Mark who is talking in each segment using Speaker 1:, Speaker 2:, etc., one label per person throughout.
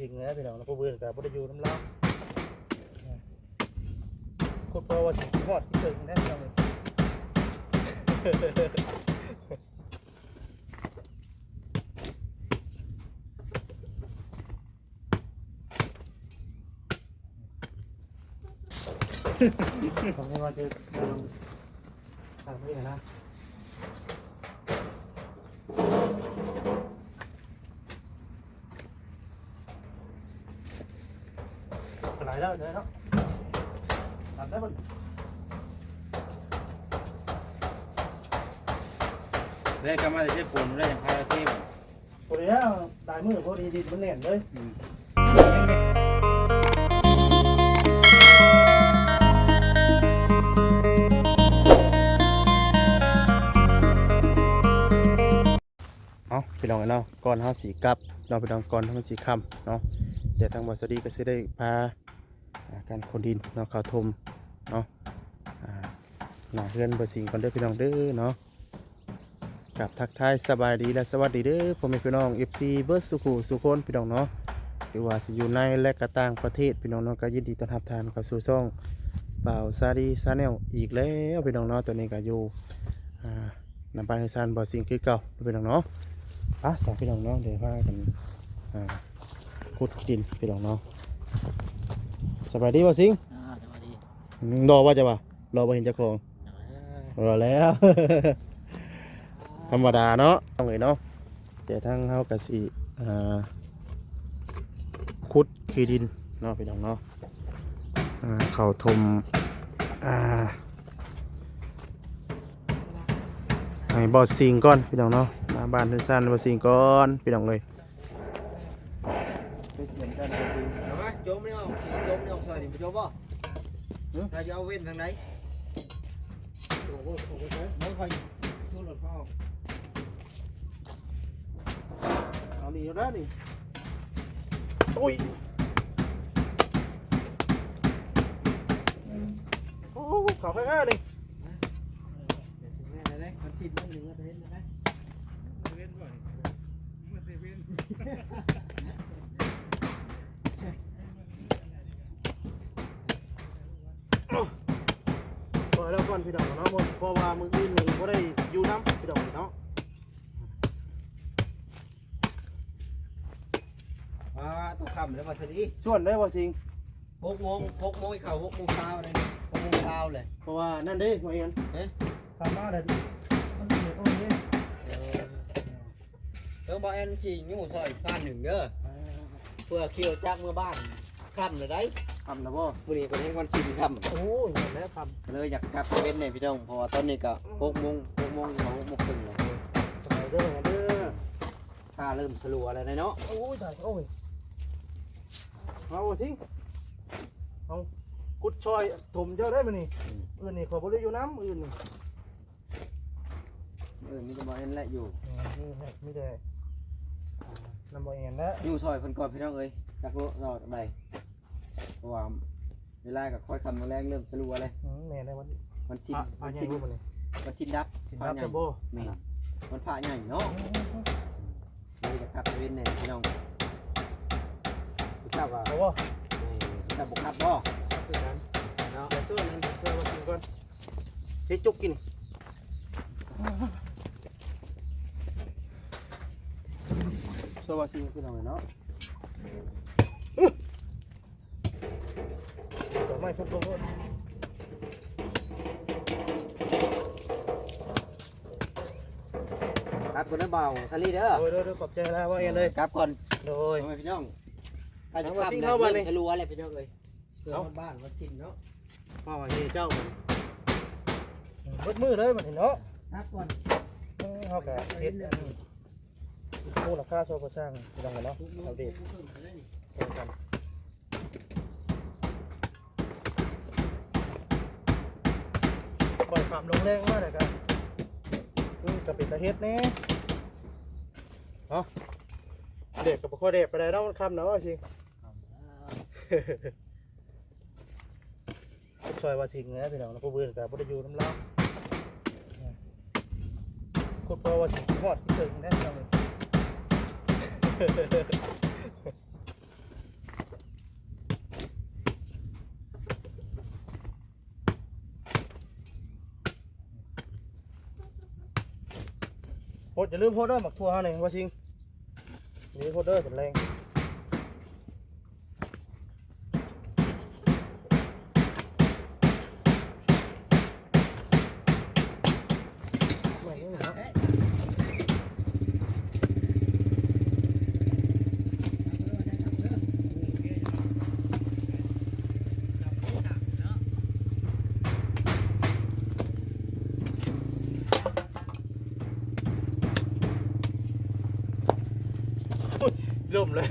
Speaker 1: จริงนะพี่น้องนะผู้เบื่อกับผู้ได้อยู่น้ำเล่าคุณพ่อว่าสิฮอดถึงน่พี่น้องเลยผมไม่ว่าจะทำไม่ได้นะหลาย แล้วเลยเนาะทำได้หมด
Speaker 2: ได้ก็มาได้ใช้ปูนได้อย่างพาราเทพ
Speaker 1: พอดีแล้วตายมือพอดีดินมันแน่นเลยเอาพี่น้องเนาะก่อนเฮาสีกลับเนาะพี่น้องก่อนเฮาสีค่ำเนาะเดี๋ยวทางบสดีก็สิได้พาอ่า การคนดินเนาะเขาทมเนาะหนาเฮือนบ่สิงก่อนเด้อพี่น้องเด้อเนาะกับทักทายสบายดีและสวัสดีเด้อพ่อแม่พี่น้อง FC เบิร์ดสุขุสุคนพี่น้องเนาะหรือว่าสิอยู่ในและก็ต่างประเทศพี่น้องเนาะก็ยินดีต้อนรับทานเข้าสู่ช่องเป่าซาดีซาแนลอีกแล้วพี่น้องเนาะตัวนี้ก็อยู่นำบ้านให้ซานบ่อสิงคือเก่าพี่น้องเนาะอะสองพี่น้องเนาะเดี๋ยวพากันอ่าขุดดินพี่น้องเนาะ สบายดีบ่สิง
Speaker 2: อ่าสวัสดี
Speaker 1: อืมรอว่าจะบ่รอบ่เห็นเจ้าของรอแล้ว ธรรมดาเนาะต้องเลยเนาะแต่ทั้งเฮากะสิอ่าขุดขี้ดินเนาะพี่น้องเนาะอ่าเข้าทมอ่าให้บอดสิงก่อนพี่น้องเนาะมาบ้านเพื่อนซ่านบอดสิงก่อนพี่น้องเลย ไปเขียนกันบอดสิง
Speaker 3: เอามาโจมไม่เอาโจมไม่เอาซอยนี่ไปโจมบ่ถ้าจะเอาเว้นทางไหน
Speaker 1: โอ้โหโอ้โหโอ้โห
Speaker 3: ไม่ค่อยทุรถพ่อ
Speaker 1: เอาดีอยู่แล้วนี่อุ้ยโอ้โหเขาแค่ๆนี่
Speaker 3: แม่เลยมันชิดมันหนึ่งมันเห็นไหม
Speaker 1: เปิดแล้ว ก่อนพี่ดอกเนาะเพราะว่ามืออื่นหนึ่งก็ได้อยู่น้ำพี่ดอกเนาะ
Speaker 3: อ่าต้องคำแล้วมาทีนี้
Speaker 1: ส่วนได้บ่สิง
Speaker 3: หกโมงหกโมงเข้าหกโมงเช้าเลยหกโมงเช้าเลย
Speaker 1: เพราะว่านั่นเด้มาเอง
Speaker 3: เอ๊ะ
Speaker 1: ทำมาได้มันเดือดร้อนนี่
Speaker 3: เติมบ่แอนชียู่ซอยฟ้านหนึ่งเด้อเพื่อเคี่ยวจากเมื่อบ้านค่ำเลยได้
Speaker 1: ทำนะบ่
Speaker 3: วันนี้เป็นให้วันชินค่ำ
Speaker 1: โอ้ยเห็นแล้วท
Speaker 3: เลยอยากกลับไปเว้นเนี่ยพี่น้องเพราะว่าตอนนี้ก็หกโมงหกโมงเขาหกโมงครึ่งเลยำ
Speaker 1: สบายเด้อเด้อ
Speaker 3: ถ้าเริ่มสลัวอะไรนะเนาะ
Speaker 1: โอ้ยตายโอ้ยเอาบ่สิงเอากุดชอยถมเจ้าได้มั้ยนี่อื่นนี่ขอบ่ได้อยู่น้ำอื่นนี่
Speaker 3: เออมีแต่บ่แอนและอยู่
Speaker 1: นี่แหละมีแต่น้ำบ่เอ็นแล้ว
Speaker 3: อยู่ซอยเพิ่นก่อนพี่น้องเอ้ยจักรรอดไป เพราะว่าเวลากับค่อยคำมาแรงเริ่มสลัวเลย
Speaker 1: แม่ได้วัน
Speaker 3: มันชิน
Speaker 1: อะ
Speaker 3: มั
Speaker 1: อะ
Speaker 3: น
Speaker 1: ใหญ่
Speaker 3: ชิน
Speaker 1: บ่มื้อนี้
Speaker 3: มันชินดับ
Speaker 1: สิ
Speaker 3: พระ
Speaker 1: รับ
Speaker 3: ใหญ่
Speaker 1: จะบ่
Speaker 3: แม่มันพระใหญ่เนาะเลยจะกลับไปเว้นเนี่ยพี่น้องพี่เจ้าว่า
Speaker 1: เอาบ่
Speaker 3: พี่เจ้าบุกขับบ่คือกันเนาะ
Speaker 1: เดี๋ยวซื้อนั้นเสื้อมากินก่อนเฮ้ยจุกกินสวัสดีคุณเอาไว้เนาะ ต่อไม่พุทธโลด
Speaker 3: ครับคนนั้นเบาทะเลเด้อ
Speaker 1: โดยโดยโดยขอบใจแล้วว่าเองเลย
Speaker 3: ครับก่อน
Speaker 1: โดย
Speaker 3: โอ้ยพี่น้องถ้าจะ
Speaker 1: เอามา
Speaker 3: ขับ
Speaker 1: ซิ่ง
Speaker 3: เนี่ย
Speaker 1: เข้ามา
Speaker 3: เริ่
Speaker 1: เลย
Speaker 3: มสลัวเลยพี่น้องเลยเพื่อ
Speaker 1: เอา
Speaker 3: มันบ้านมันชินเนาะ
Speaker 1: พ่อว่าเฮ้ยเจ้ามันเบิดมือเลยมันเห็นเนาะ
Speaker 3: ครับก่อน
Speaker 1: เออเขาแก่เฮ็ดอันนี้มูลค่าโซ่ก็สร้างพี่น้องกันเนาะเอาเด็ดเอากันปล่อย ความลงแรงมากเลยครับอืมกับเป็นตาเฮ็ดแน่เนาะเด็กกับพ่อเด็กไปได้เนาะมันคำเนาะว่าสิช่วยว่าสิงนะพี่น้องนะผู้เบื่อกับผู้ได้อยู่น้ำเล่าคุณพ่อว่าสิงหอดที่ถึงแน่นอนเลย ดอย่าลืมโพดเด้อหมักทั่วเฮานี่ว่าซิงนี่โพดเด้อเป็นแรงไม่ยังเนาะล่มเลย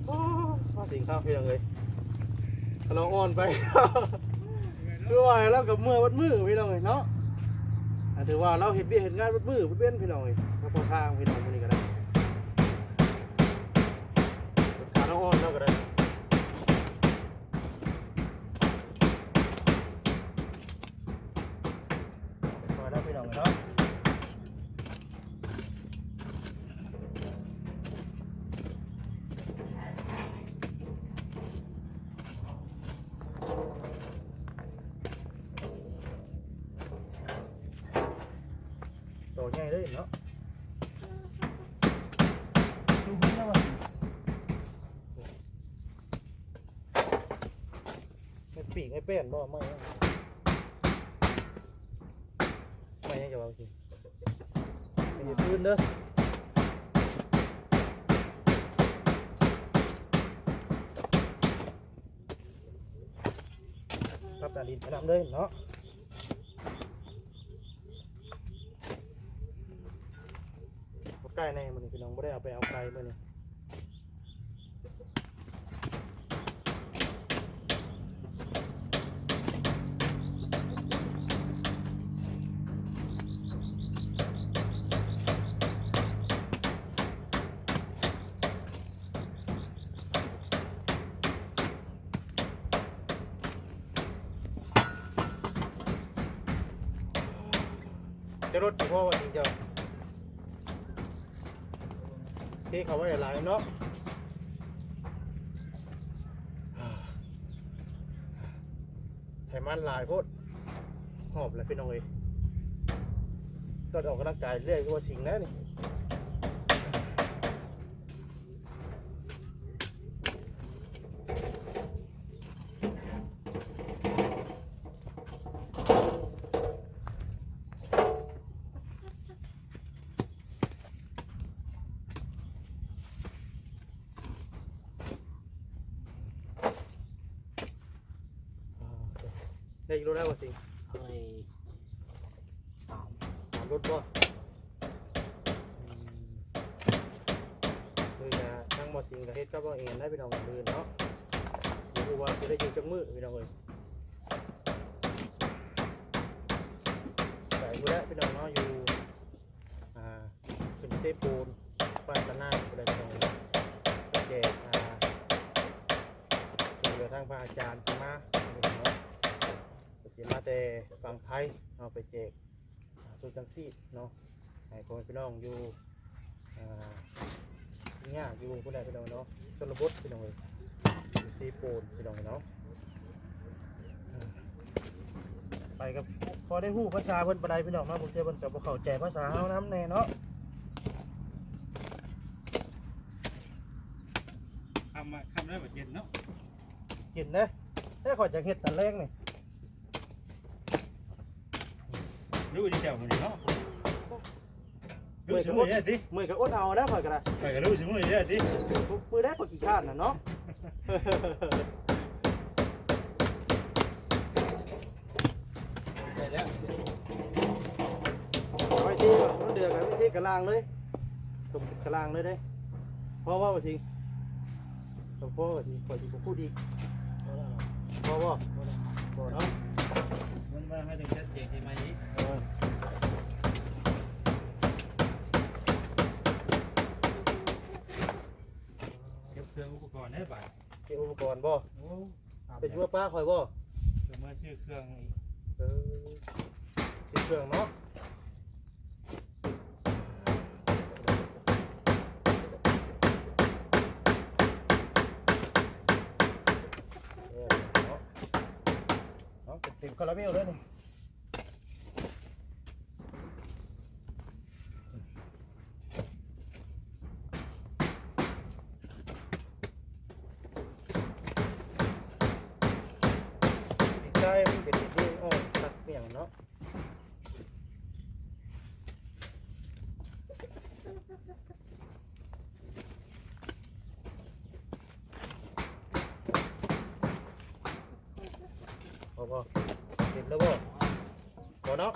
Speaker 1: โอ้ มาสิงข้าวเพียงเลยเราอ่อนไป คือว่าแล้วกับเมื่อวัดมือพี่น้องเลยเนาะถือว่าเราเห็นเบี้ยเห็นงานวัดมือวัดเว้นพี่น้องเลยเราพอทางพี่น้องคนนี้ก็ได้ขาเราอ่อนเราก็ได้พอแล้วพี่น้องเอ้ยเนาะ ตัวใหญ่เลยเนาะดูหุ่นะไม่ปีกไม่เป็นบ่ไม่ไม่ยังจะว่าสิไม่ได้พื้นเด้อครับตาดินไปนำเลยเนาะ เอาไก่ในมันพี่น้องไม่ได้เอาไปเอาไก่มาเนี่ยจะรถกี่พ่อวันนี้เจ้าที่เขาไว้หลายเนาะไขมันหลายพดหอบเลยพี่น้องเอ้ยก็ออกกำลังกายเรื่อยก็ว่าสิ่งนั้นนี่ ได้ยินรู้แล้วว่าสิ่ง
Speaker 2: เคยสาม
Speaker 1: สามรถบ่คือจะทั้งหมดสิงกับเฮ็ดก็บ่เองได้พี่น้องมือเนาะเดี๋ยวว่าจะได้อยู่จังมือพี่น้องเอ้ยแต่อยู่แล้พี่น้องเนาะอยู่อ่าเป็นเตปูนบ้านตะนางก็ได้พี่น้องเอ้ยไปแจกอ่าเหลือทางพระอาจารย์มา สิมาแต่ฝั่งไทยเอาไปแจกสูจังซีดเนาะให้พ่อแม่พี่น้องอยู่อ่าเนี่ยากอยู่ผู้ใดพี่น้องเนาะชนบทพี่น้องเลยอยู่ซีโปนพี่น้องเนาะอ่าไปกับพอได้ฮู้ภาษาเพิ่นปานใดพี่น้องเนาะผมเจอเพิ่นก็บ่เข้าใจภาษาเฮานำแน่เนาะ
Speaker 2: ทำมาทำได้แบบเย็นเนาะ
Speaker 1: กินเด้แต่ข่อยจะเฮ็ดตะแรงนี่
Speaker 2: รู้ดีเจ้าคนนี้เนาะรู้สมุนเนี่ยดิ
Speaker 1: มื้อก็อดเอาแล้วข่อยก็ได้
Speaker 2: ไปก็รู้สมุนเนี่ยดิ
Speaker 1: มื้อแรกข่อยขี้คร้านน่ะเนาะ
Speaker 2: ไปแล้ว
Speaker 1: ไว้ที่มันเดือดกันที่กระลางเลยตรงกระลางเลยเด้เพราะว่าว่าสิเพราะว่าสิข่อยสิบ่พูดอีกเพราะว่าบ่เนาะ
Speaker 2: มันมาให้ถึงชัดเจนใช่ไหม
Speaker 1: เออ
Speaker 2: เก็บเครื่องอุปกรณ์ได้ป่ะ
Speaker 1: เกี่ยวอุปกรณ์บ่
Speaker 2: โอ้
Speaker 1: ไปช่วยป้าข่อยบ่
Speaker 2: เมื่อซื้อเครื่อง
Speaker 1: เออสิเครื่องเนาะ คาลาเมลด้วยนี่ใช่มันเป็นที่อ่อนตัดเปียงเนาะ แล้วบ่บ่เนาะ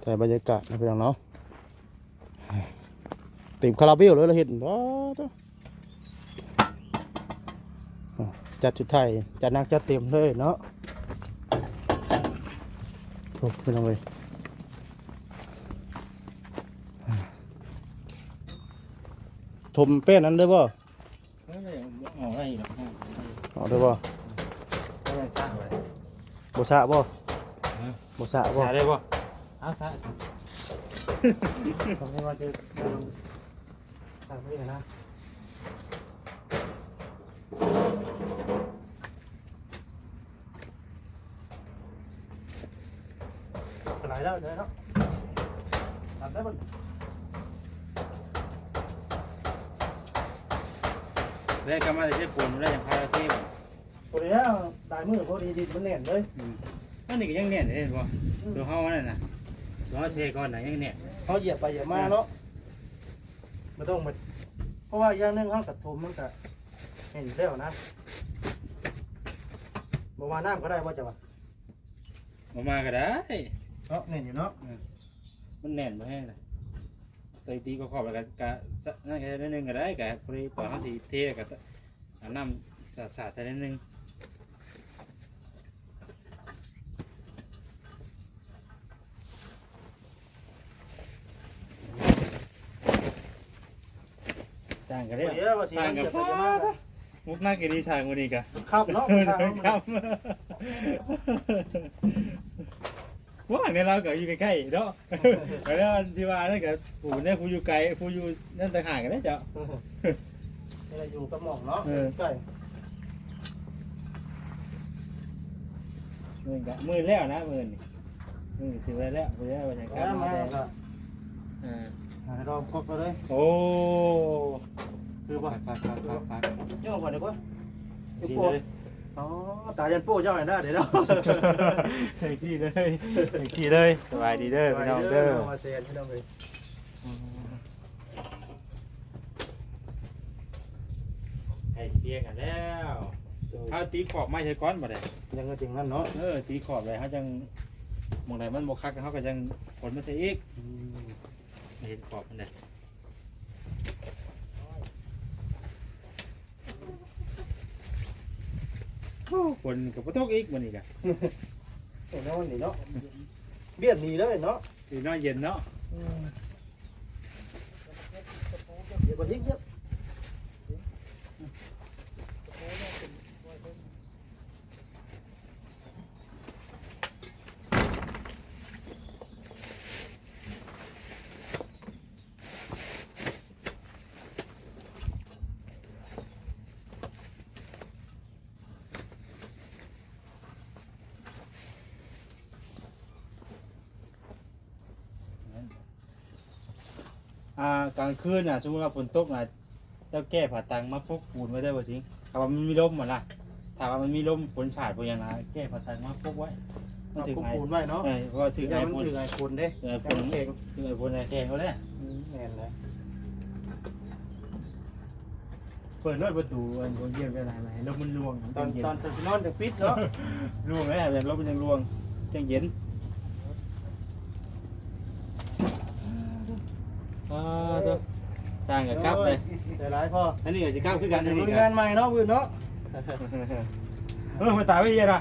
Speaker 1: แต่บรรยากาศนะพี่น้องเนาะเต็มคาราเบลเลยเราเห็นว้าตัวอะจัดชุดไทยจัดนักจัดเต็มเลยเนาะโอ้พี่น้องเลย ทมเป็นนั้นเลยบ่
Speaker 2: เอ้ยออกได้หรอก
Speaker 1: เอาได้บ่
Speaker 2: ก็ยังสร้างไว้
Speaker 1: บ่สะบ่
Speaker 2: ฮะ
Speaker 1: บ่สะบ่
Speaker 2: สาได้บ่เอาสา
Speaker 1: ต้องให้ว่าจะทำไม่ได้นะไหนแล้วเดี๋ยวเนาะทำได้บ่
Speaker 2: ได้ก็มาได้ใช้ปูนได้ยังพาราเทพ
Speaker 1: พอดีแล้วได้มือพอดีดินมันแน่นเลย
Speaker 2: อันนี้ก็ยังแน่นเห็นบ่ดูเฮานั่นน่ะดูเฮาเซก่อนน่ะยังแน่น
Speaker 1: เขาเหยียบไปเหยียบมาเนาะไม่ต้องมาเพราะว่าอย่างหนึงเขากระทมมันก็เห็นแล้วนะบ่ว่าน้ำก็ได้ว่าจะว่า
Speaker 2: ออกมาก็ได้
Speaker 1: เนาะเน่นอยู่เนาะ
Speaker 2: มันแน่นบ่แห้งน่ะ ตีตีก็ขอบแล้วก็กะสะนั่นก็ได้นิดนึงก็ได้กะพอดีตอนเฮาสิเทก็เอาน้ำสาดๆใส่นิดนึงจ้างก็
Speaker 1: พ
Speaker 2: ได้
Speaker 1: อดีแล้วว่าสิมันเหยียบไปเหยียบมาก็
Speaker 2: มุกน่ากินดีชายคนนี้กะ
Speaker 1: ครับเนาะ
Speaker 2: ครับ ว่าเนี่ยเราก็อยู่ใกล้ๆเนาะแล้วที่ว่านั่นก็ผู้เนี่ยผู้อยู่ไกลผู้อยู่นั่นต่างหากกันนะเจ้า
Speaker 1: นี่เราอยู่กับหม่องเนาะ
Speaker 2: เออ
Speaker 1: ใกล้
Speaker 2: มือก็มือแล้วนะมือนี่มือถือไว้แล้วถือไว้บรรยากาศ
Speaker 1: แล้วมาก็
Speaker 2: อ่า
Speaker 1: ให้เราครบไปเลย
Speaker 2: โอ้
Speaker 1: คือบ่
Speaker 2: พักพักพักพัก
Speaker 1: เจ้าก่อนเดี๋ยวก่อน
Speaker 2: ที่เลย
Speaker 1: อ๋อตายันปูเจ้าหน่อยได้เดี๋ยวเนาะ
Speaker 2: เฮ้ยที่เลยเฮ้ยที่เลยสบายดีเด้อพี่น้องเด้อ
Speaker 1: มาเซียนพี่น้องเลย
Speaker 2: ไอ้เตียกันแล้วเอาตีขอบไม้ใช้ก้อนมาเลย
Speaker 1: ยังก็จริงนั่นเนาะ
Speaker 2: เออตีขอบเลยเขาจังมองไหนมันบกคักเขาก็จังผลมาใส่อีกไม่เห็นขอบมันเลย ฝนกับพระตกอีกมันอีกอะ
Speaker 1: เห็นเนาะนี่เนาะเบี้ยนดีเลยเนาะ
Speaker 2: อีน้อยเย็นเนาะ
Speaker 1: เดี๋ยวบันทึกเยอะ
Speaker 2: อ่ากลางคืนน่ะ สมมติว่าฝนตกน่ะเจ้าแก้ผ่าตังมาพกปูนไว้ได้บ่สิงถ้าว่ามันมีลมอะนะถ้าว่ามันมีลมฝนสาดพวกอย่างนะแก้ผ่าตังมาพกไว้มัน
Speaker 1: เอา
Speaker 2: ถึง
Speaker 1: ปู
Speaker 2: ไง
Speaker 1: ปูนไว้เนาะ
Speaker 2: เออเพราะว่าถือ
Speaker 1: เดี๋
Speaker 2: ไอ้
Speaker 1: ยวมัน
Speaker 2: ปูน
Speaker 1: ถือไอ้คนเด้
Speaker 2: เออ
Speaker 1: ให้
Speaker 2: ปูน
Speaker 1: มันเก่ง
Speaker 2: ถือไอ้ปูนไอ้แข็งเขาเลย
Speaker 1: แน่นเลย
Speaker 2: เปิดรถประตูอันคนเยี่ยมได้ไหมรถมันลวง
Speaker 1: ตอน
Speaker 2: เย็น
Speaker 1: ตอนตอนนอนจะปิดเนาะ
Speaker 2: ลวงเลยแต่รถมันยังลวงจังเย็นอ่าตัวสร้างกับกลับเลย
Speaker 1: ได้หลายพ่อ
Speaker 2: อันนี้ก็สิกลับคือกันอันนี้
Speaker 1: รุ่น
Speaker 2: กั
Speaker 1: งานนใหม่เนาะพื้นเนาะ
Speaker 2: เออมาตายไว้เหี้ยนะ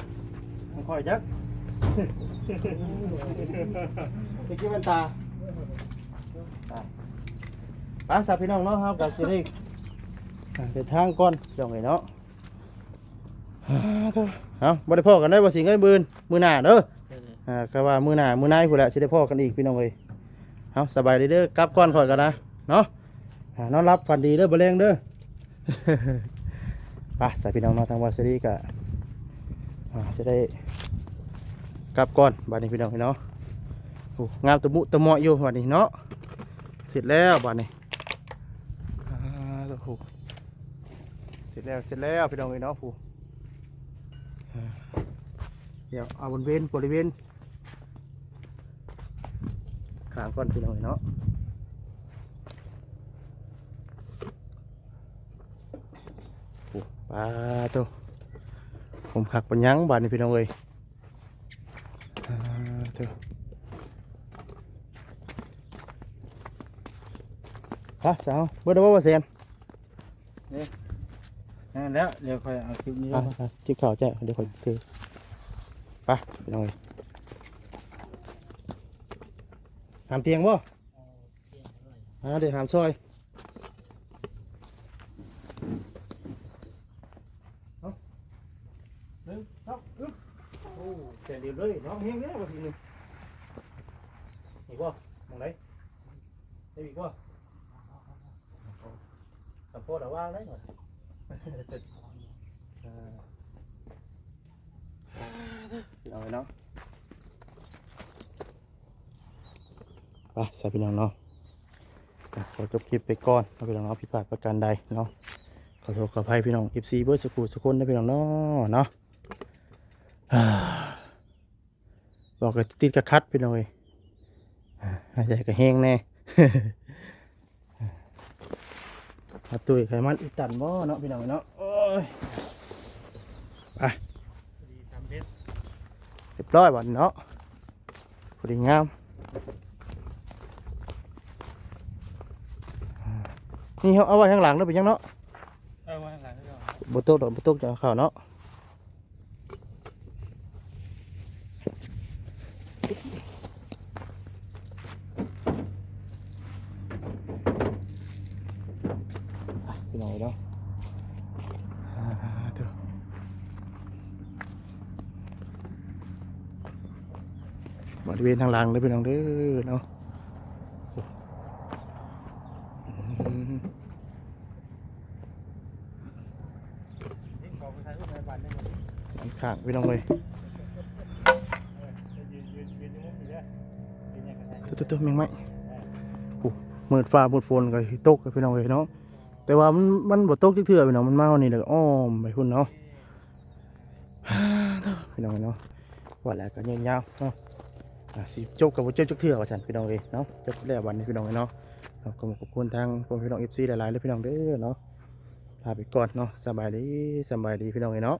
Speaker 1: มันค่อยจักตะกี้มันตาป้าสาพี่น้องเนาะครับกับสิริเดินทางก่อนจังไงเนาะเอาบ่ได้พ่อกันได้บ่สิงเอ้ยบืนมื้อหน้าเด้ออ่าก็ว่ามื้อหน้ามื้อหน้าพุ่นแหละสิได้พ่อกันอีกพี่น้องเอ้ยเอาสบายดีเด้อกลับก่อนข่อยกันนะเนาะอ่า นอนรับฝันดีเด้อบ่แรงเด้อไป้าสาพี่น้องเนาะทางวัดสิริก็อ่าจะได้กลับก่อนบัดนี้พี่น้องพี่เนาะโอ้งามตะมุตะเมาะอยู่บัดนี้เนาะเสร็จแล้วบัดนี้ผู้เสร็จแล้วเสร็จแล้วพี่น้องเอ้ยเนาะผู้อ่าเดี๋ยวเอาบริเวณบริเวณขางก่อนพี่น้องเอ้ยเนาะ ผู้ปลาตัวผมขักปัญญังบานนี่พี่น้องเอ้ยอ่าตัวฮะสาวเบิดเอาบ่ว่าเสียน
Speaker 2: นั่นแล้วเดี๋ยวค่อยเอาคลิปนี้ล
Speaker 1: อะ
Speaker 2: ง
Speaker 1: อะจิบข่าวแจ้เดี๋ยวคอยถือไปไปหน่อยหามเตียงบ่อ่าเดี๋ยวหามซอยเอาหนึ่งสองอึ๊บโอ้แต่เดียวเลยน้องเฮงเนี่ยว่าสิหนึ่งนี่บ่มองไหนได้อีกบ่ตะโพดเอาว่างได้หมดเอาไปเนาะไปใส่พี่น้องเนาะอะขอจบคลิปไปก่อนเอาพี่น้องเนาะพี่ฝากประกันใดเนาะขอโทษขออภัยพี่น้องคลิปซีเบอร์สกูสกุลนะพี่น้องเนาะเนาะอ่า บอกกับติดกระคัดพี่น้องเลยอ่าหายใจกระแห้งแน่อาตุ้ยไขมันอุดตันบ่เนาะพี่น้องเนาะโอ้ย
Speaker 2: ดีสามเด็ด
Speaker 1: เรียบร้อยบ่เนาะพอดีงามอ่านี่เขาเอาไว้ข้างหลังเนาะเป็นยังเนาะ
Speaker 2: เอาไว้ข้างหลังนี่ก่อน
Speaker 1: บตกดอกบตกจะเอาเข้าเนาะอะ พี่น้องเนาะอ่าเถอะบริเวณทางหลังเลยพี่น้องเด้อเนาะ
Speaker 2: ข้านได้หมด
Speaker 1: ข้างพี่น้องเลย
Speaker 2: ยืนยืนยืนอยู่มุมอยู่เด้อยืนอย่างกันได้
Speaker 1: ตัวตัวตัวแมงไหมโอ้มืดฟ้ามืดฝนก็สิตกพี่น้องเลยเนาะแต่ว่ามันมันบ่ตกจักเทื่อพี่น้องมันมาวันนี้แล้วก็อ้อมไปพุ่นเนาะพี่น้องเนาะว่าแล้วก็เงี้ยาวๆเนาะอะสิจบกับบ่จบจักเทื่อว่าซั่นพี่น้องเอ้ยเนาะจบแล้ววันนี้พี่น้องเอ้ยเนาะครับขอบคุณทางพวกพี่น้อง FC หลายๆเลยพี่น้องเด้อเนาะลาไปก่อนเนาะสบายดีสบายดีพี่น้องเอ้ยเนาะ